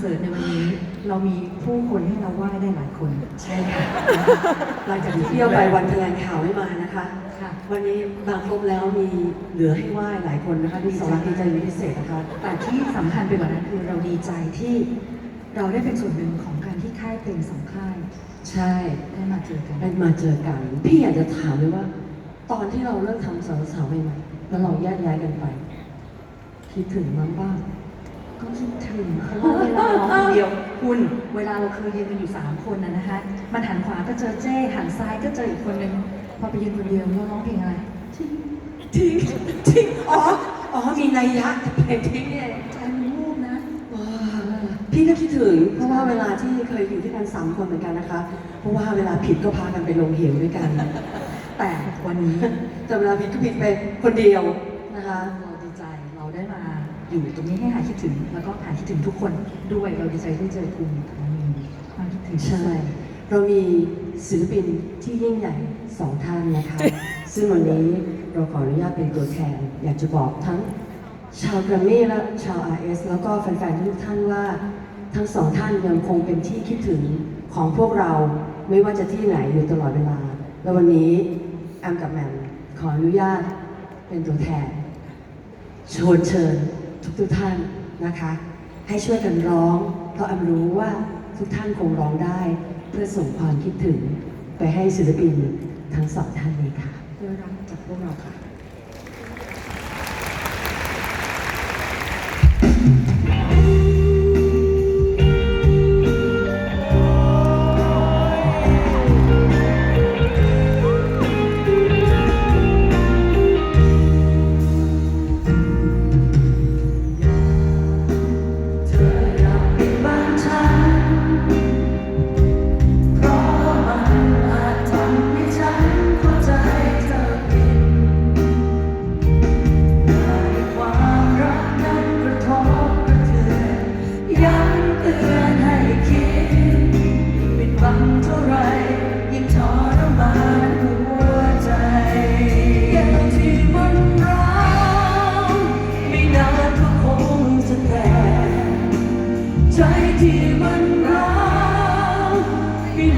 เสิร์ตในวันนี้ เรามีผู้คนให้เราไหว้ได้หลายคน ใช่ค่ะหลังจากเที่ยวไปวันแถลงข่าวไม่มานะคะ ค่ะวันนี้บางครบแล้วมีเหลือให้ไหว้หลายคนนะคะที่สองรักดีใจเป็นพิเศษนะคะ แต่ที่สำคัญไปกว่านั้นคือเราดีใจที่เราได้เป็นส่วนหนึ่งของการที่ค่ายเพลงสองค่ายใช่ได้มาเจอกันได้มาเจอกัน พี่อยากจะถามเลยว่า ตอนที่เราเริ่มทำสาวสาวๆใหม่ๆแล้วเราแยกย้ายกันไปคิดถึงมั้งบ้าง ก็คิดถึงเพราะว่าเวลาร้องคนเดียวคุณเวลาเราเคยยืนกันอยู่สามคนนะนะคะมันหันขวาก็เจอเจ้หันซ้ายก็เจออีกคนนึงพอไปยืนคนเดียวเราร้องเพลงอะไรทิ้งทิ้งทิ้งอ๋ออ๋อมีนัยยะกับเพลงทิ้งเนี่ยใจมันวูบนะว้าพี่ก็คิดถึง เพราะว่าเวลาที่เคยอยู่ด้วยกันสามคนเหมือนกันนะคะ เพราะว่าเวลาผิดก็พากันไปลงเหวด้วยกัน แต่วันนี้แต่เวลาผิดก็ผิดไปคนเดียวนะคะ อยู่ตรงนี้ให้หายคิดถึง แล้วก็หายคิดถึงทุกคนด้วยเราดีใจได้เจอคุณมีความคิดถึงใช่ เรามีศิลปินที่ยิ่งใหญ่สองท่านนะคะ ซึ่งวันนี้เราขออนุญาตเป็นตัวแทน อยากจะบอกทั้งชาวแกรมมี่และชาว RS แล้วก็แฟนๆทุกท่านว่า ทั้งสองท่านยังคงเป็นที่คิดถึงของพวกเราไม่ว่าจะที่ไหนอยู่ตลอดเวลา และวันนี้แอมกับแหมมขออนุญาตเป็นตัวแทนชวนเชิญ ทุกทุกๆท่านนะคะ ให้ช่วยกันร้อง เพราะอัมรู้ว่าทุกท่านคงร้องได้ เพื่อส่งความคิดถึงไปให้ศิลปินทั้งสองท่านเลยค่ะ เพื่อรับจากพวกเราค่ะ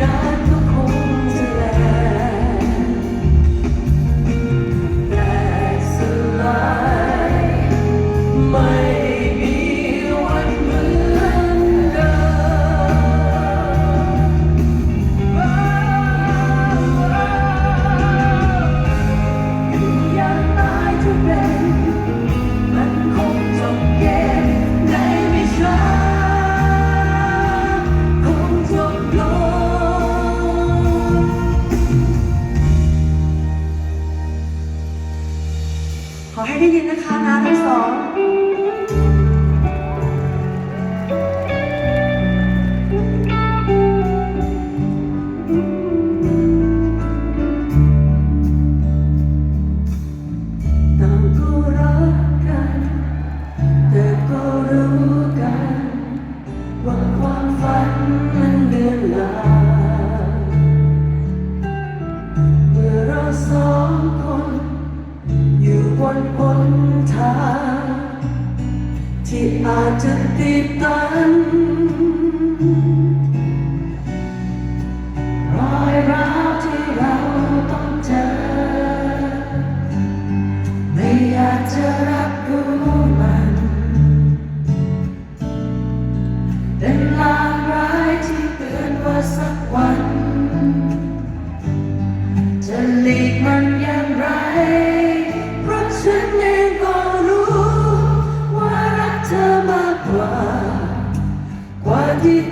ไม่ ขอให้ได้ยินนะคะนะทั้งสองต่างก็รักกันแต่ก็รู้ หนทาง ที่อาจจะติดตันรอยร้าวที่เราต้องเจอ ไม่อยากเจอ ก